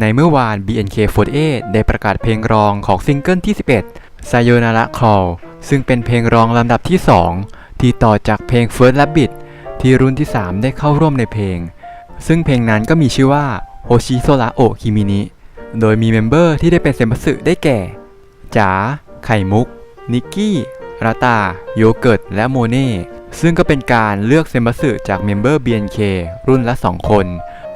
ในเมื่อวาน BNK48 ได้ประกาศเพลงรองของซิงเกิลที่ 11 Sayonara Call ซึ่งเป็นเพลงรองลำดับที่ 2 ที่ต่อจากเพลง First Rabbit ที่รุ่นที่ 3 ได้เข้าร่วมในเพลง ซึ่งเพลงนั้นก็มีชื่อว่า Hoshi Sora o Kimi โดยมีเมมเบอร์ที่ได้เป็นเซมบัสึได้แก่จ๋าไข่มุก นิกกี้ราตา โยเกิร์ต และโมเน่ ซึ่งก็เป็นการเลือกเซมบัสึจากเมมเบอร์ BNK รุ่นละ 2 คน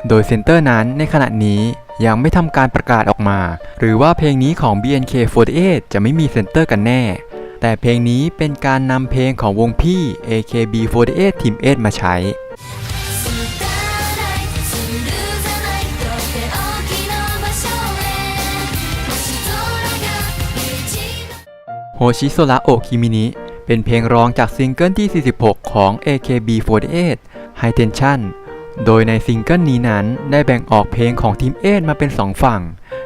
โดยเซนเตอร์นั้นในขณะนี้ ยังไม่ทำการประกาศออกมา หรือว่าเพลงนี้ของ BNK48 จะไม่มีเซนเตอร์กันแน่ แต่เพลงนี้เป็นการนำเพลงของวงพี่ AKB48 Team 8มาใช้โฮชิโซระโอคิมินิเป็นเพลงร้องจากซิงเกิลที่ 46 ของ AKB48 High Tension โดยในซิงเกิลนี้นั้นได้แบ่งออกเพลงของทีม8มาเป็น 2 ฝั่ง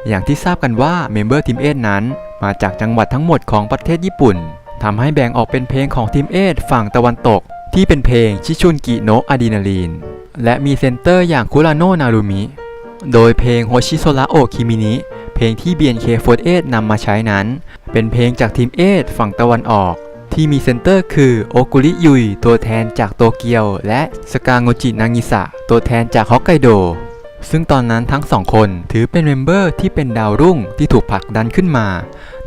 อย่างที่ทราบกันว่าเมมเบอร์ทีม8นั้น มาจากจังหวัดทั้งหมดของประเทศญี่ปุ่นทำให้แบ่งออกเป็นเพลงของทีม8ฝั่งตะวันตก ที่เป็นเพลงชิชุนกิโนะอะดรีนาลีน และมีเซนเตอร์อย่างคุราโนะนารุมิ โดยเพลงโฮชิโซระโอคิมินิเพลงที่ BNK48 นำมาใช้นั้น เป็นเพลงจากทีม8ฝั่งตะวันออก ที่มีเซนเตอร์คือโอกุริยุยตัวแทนจากโตเกียว และสกาโงจินางิสะตัวแทนจากฮอกไกโด ซึ่งตอนนั้นทั้งสองคนถือเป็นเมมเบอร์ที่เป็นดาวรุ่งที่ถูกผลักดันขึ้นมา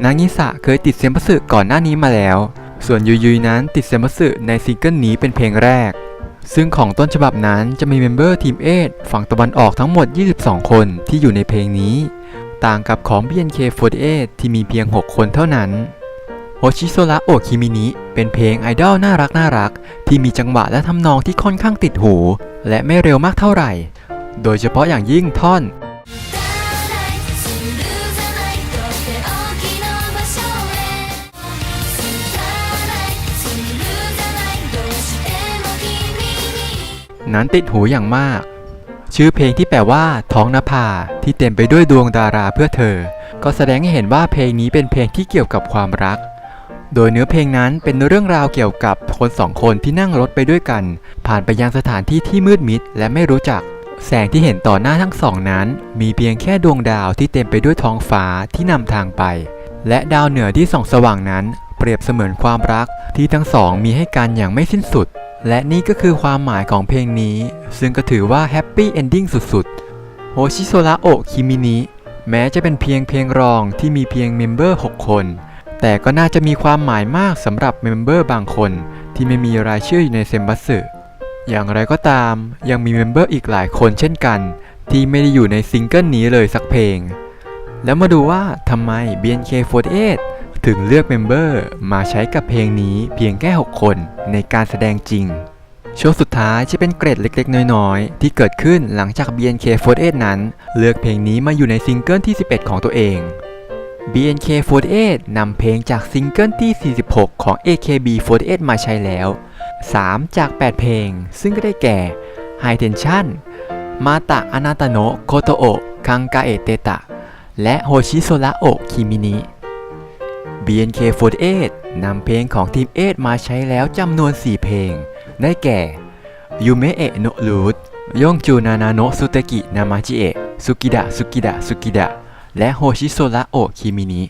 นางิสะเคยติดเซมบัสึก่อนหน้านี้มาแล้ว ส่วนยุยยุยนั้นติดเซมบัสึในซิงเกิลนี้เป็นเพลงแรก ซึ่งของต้นฉบับนั้นจะมีเมมเบอร์ทีม8ฝั่งตะวันออกทั้งหมด 22 คนที่อยู่ในเพลงนี้ ต่างกับของ BNK48 ที่มีเพียง 6 คนเท่านั้น โฮชิโซระโอคิมินิเป็นเพลงไอดอลน่ารักน่ารัก ที่มีจังหวะและทำนองที่ค่อนข้างติดหู และไม่เร็วมากเท่าไหร่ โดยเฉพาะอย่างยิ่งท่อนนั้นติดหูอย่างมาก ชื่อเพลงที่แปลว่า ท้องนภาที่เต็มไปด้วยดวงดาราเพื่อเธอ ก็แสดงให้เห็นว่าเพลงนี้เป็นเพลงที่เกี่ยวกับความรัก โดยเนื้อเพลงนั้นเป็นเรื่องราวเกี่ยวกับคนสองคนที่นั่งรถไปด้วยกัน ผ่านไปยังสถานที่ที่มืดมิดและไม่รู้จัก แสงที่เห็นต่อหน้าทั้งสองนั้น มีเพียงแค่ดวงดาวที่เต็มไปด้วยท้องฟ้าที่นำทางไป และดาวเหนือที่ส่องสว่างนั้น เปรียบเสมือนความรักที่ทั้งสองมีให้กันอย่างไม่สิ้นสุด และนี่ก็คือความหมายของเพลงนี้ ซึ่งก็ถือว่าแฮปปี้เอนดิ้งสุดๆโฮชิโซระโอคิมินิแม้จะเป็นเพียงเพลงรองที่มีเพียงเมมเบอร์ 6 คน แต่ก็น่าจะมีความหมายมากสำหรับเมมเบอร์บางคนที่ไม่มีรายชื่ออยู่ในเซมบัสึอย่างไรก็ตาม ยังมีเมมเบอร์อีกหลายคนเช่นกัน ที่ไม่ได้อยู่ในซิงเกิลนี้เลยสักเพลง แล้วมาดูว่าทำไม BNK48 ถึงเลือกเมมเบอร์มาใช้กับเพลงนี้เพียงแค่ 6 คนในการแสดงจริงช่วงสุดท้ายจะเป็นเกร็ดเล็กๆ น้อยๆ ที่เกิดขึ้นหลังจาก BNK48 นั้น เลือกเพลงนี้มาอยู่ในซิงเกิลที่ 11 ของตัวเอง BNK48 นำเพลงจากซิงเกิลที่ 46 ของ AKB48 มาใช้แล้ว 3 จาก 8 เพลง ซึ่งก็ได้แก่ High Tension มาตะอนาตโนะโคโตโอะคังกาเอเตตะ และโฮชิโซระโอะคิมินิ BNK48 นำเพลงของทีม8มาใช้แล้วจำนวน 4 เพลง ได้แก่ยูเมเอะโนรูทยงจูนานาโนสุเตกินามาจิเอะสุกิดะสุกิดะสุกิดะ และโฮชิโซระโอะคิมินิ